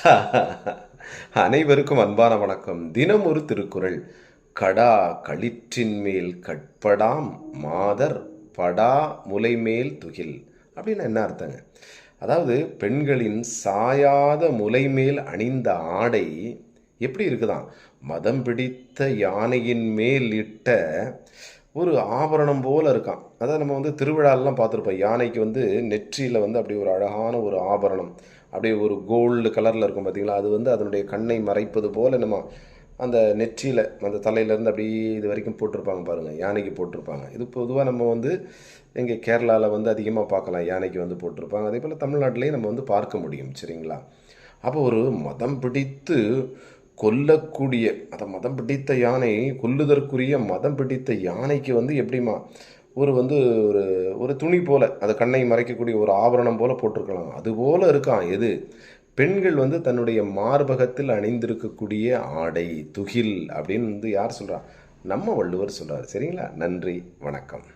அனைவருக்கும் அன்பான வணக்கம். தினம் ஒரு திருக்குறள். கடா களிற்றின் மேல் கட்படாம் மாதர் படா முலை மேல் துகில் அப்படின்னு என்ன அர்த்தங்க? அதாவது பெண்களின் சாயாத முலை மேல் அணிந்த ஆடை எப்படி இருக்குதாம்? மதம் பிடித்த யானையின் மேல் இட்ட ஒரு ஆபரணம் போல் இருக்கான். அதாவது நம்ம வந்து திருவிழாலெலாம் பார்த்துருப்போம். யானைக்கு வந்து நெற்றியில் வந்து அப்படி ஒரு அழகான ஒரு ஆபரணம். அப்படியே ஒரு கோல்டு கலரில் இருக்கும் பார்த்தீங்களா? அது வந்து அதனுடைய கண்ணை மறைப்பது போல் நம்ம அந்த நெற்றியில் அந்த தலையிலேருந்து அப்படியே இது வரைக்கும் போட்டிருப்பாங்க பாருங்கள் யானைக்கு போட்டிருப்பாங்க. இது பொதுவாக நம்ம வந்து எங்கே கேரளாவில் வந்து அதிகமாக பார்க்கலாம். யானைக்கு வந்து போட்டிருப்பாங்க. அதே போல் தமிழ்நாட்டிலையும் நம்ம வந்து பார்க்க முடியும். சரிங்களா? அப்போ ஒரு மதம் பிடித்து கொல்லக்கூடிய அந்த மதம் பிடித்த யானை கொல்லுதற்குரிய மதம் பிடித்த யானைக்கு வந்து எப்படிமா ஒரு வந்து ஒரு ஒரு துணி போல் அது கண்ணை மறைக்கக்கூடிய ஒரு ஆபரணம் போல் போட்டிருக்கலாம். அது போல இருக்கான் எது? பெண்கள் வந்து தன்னுடைய மார்பகத்தில் அணிந்திருக்கக்கூடிய ஆடை துகில் அப்படின்னு வந்து யார் சொல்கிறா நம்ம வள்ளுவர் சொல்கிறார் சரிங்களா? நன்றி வணக்கம்.